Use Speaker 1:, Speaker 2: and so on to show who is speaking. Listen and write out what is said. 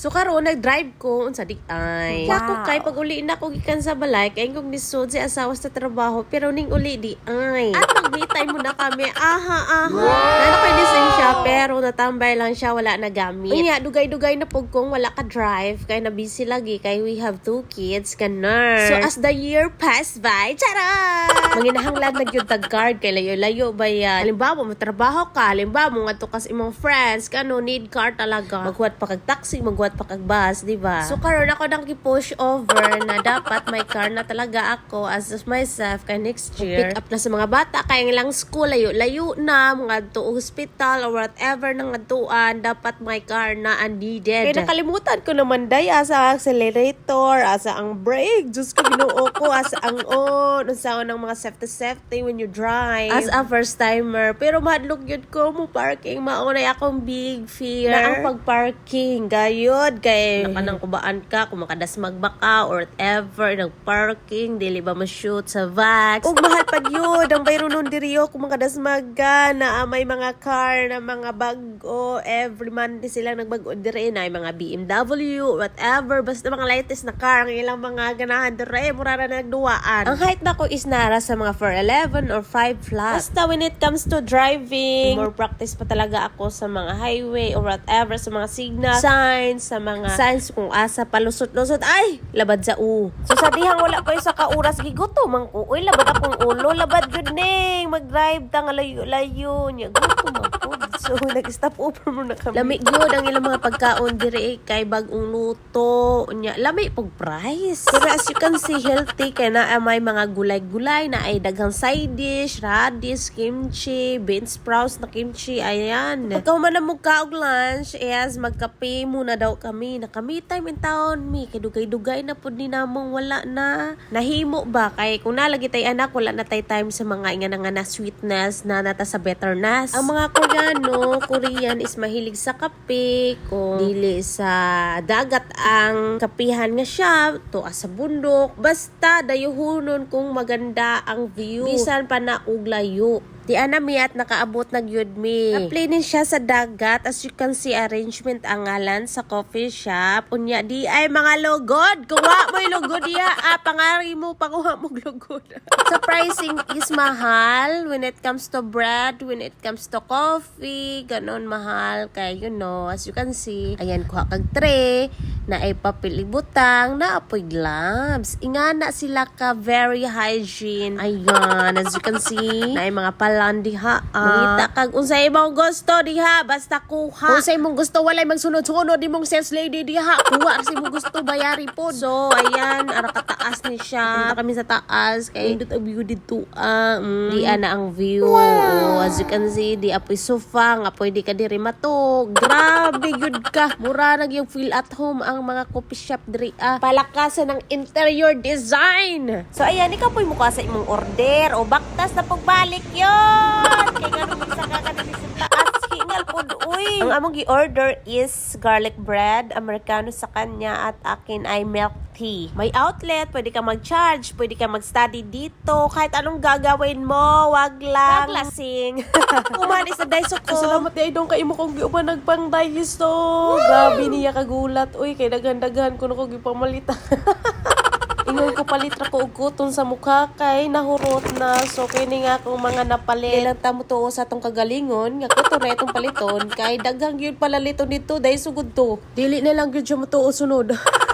Speaker 1: So karon nag-drive ko unsa di ay.
Speaker 2: Wow.
Speaker 1: Ako kay pag uli na ako gikan sa balay kay kung nisod si asawa sa trabaho pero ning uli di ay. At mag-me time muna kami. Aha aha. Wow. koy lisensya pero natambay lang siya wala na gamit. Unya dugay-dugay na pug kung wala ka drive kay na busy lagi kay we have two kids kanar. So as the year passed by, charot! Manginahanglan na gyud tag card kay layo-layo ba yan. Halimbawa mo trabaho ka, halimbawa mo ngadto ka sa imong friends, kano need car talaga. Maghuwat pa kag taxi, maghuwat pa kag bus, di ba? So karon ako nang push over na dapat may car na talaga ako as of myself kay next year. Pick up na sa mga bata kay ang ilang school layo-layo na mga to hospital or whatever nang atuan dapat may car na unneeded. Kaya nakalimutan ko naman day asa accelerator, asa ang brake, just ko binuo ko asa ang on, unsa ng mga safety safety when you drive. As a first timer, pero madlog yun ko mo parking maunay akong big fear na ang pag-parking gayod kay nakanang kubaan ka kung makadas magbaka or whatever nag-parking dili ba ma-shoot sa vax? Ug mahal pag yun ang bayro nun diriyo kung makadas magga na may mga car na mga bago every month silang nagbago dire na mga BMW whatever basta mga latest na car ang ilang mga ganahan dire mura na nagduwaan. Ang height nako is nara sa mga 4'11 or 5 flat. Basta when it comes to driving more practice pa talaga ako sa mga highway or whatever sa mga signal signs sa mga signs kung asa palusot-lusot. Ay labad sa u. So sa dihang wala ko sa kauras. Giguto man ko uy labad akong ulo. Labad jud ning mag-drive ta nga layo-layo nya gusto man po so nag-stop over mo na kami. Lami gyud ang ilang mga pagkaon dire kay bagong luto nya lami pog price. Pero as you can see healthy kay na may mga gulay-gulay na ay daghang side dish radish kimchi bean sprouts na kimchi ayan. Pagka man na mugka og lunch is magkape muna daw kami. Na kami time in town mi kay dugay-dugay na pud ni namong wala na. Nahimo ba? Kay kung nalagi tay anak wala na tay time sa mga nga nga na sweetness na nata sa bitterness ang mga Koreano Korean is mahilig sa kape. Kung dili sa dagat ang kapihan nga siya to sa bundok. Basta dayuhunon kung maganda ang view. Bisan pa na og layo Di ana mi at nakaabot na gyud mi. Kaplinin siya sa dagat as you can see arrangement ang ngalan sa coffee shop. Unya di ay mga lugod. Kuha mo yung lugod diya. Ah, pangari mo panguha mo lugod. sa pricing is mahal when it comes to bread, when it comes to coffee, ganon mahal kay you know, as you can see, ayan kuha kag tray na ay papilibutang na apoy gloves. Ingana sila ka very hygiene. Ayan, as you can see, na ay mga palan diha. Ah. Mangita kag unsay imong gusto diha, basta kuha. Unsay imong gusto walay magsunod-sunod imong sales lady diha. Kuha sa imong gusto bayari po. So, ayan, ara kataas ni siya. Punta kami sa taas kay indot ang view dito. Ah, mm, di ana ang view. Oh, as you can see, di apoy sofa, nga pwede ka diri matog. Grabe yun ka. Mura nag yung feel at home ang mga coffee shop diri ah. Palakasan ng interior design. So ayan, ikaw po'y mukha sa imong order o baktas na pagbalik yon. Kay ganun sa kakadali sa taas. Hingal po uy. Ang among gi-order is garlic bread, americano sa kanya at akin ay milk tea. May outlet, pwede ka mag-charge, pwede ka mag-study dito. Kahit anong gagawin mo, wag lang. Paglasing. Umanis na dahil ko. Salamat di dong kay mo kong giuban nagpang dahis to. Gabi niya kagulat. Uy, kay daghan-daghan ko na ko gipamalita. Ingon ko palitra ko og kuton sa mukha kay nahurot na. So kini nga akong mga napalit. Ilang tamo to sa tong kagalingon nga kuto na paliton kay daghang gyud palaliton dito dahil sugod to. Dili na lang gyud mo sunod.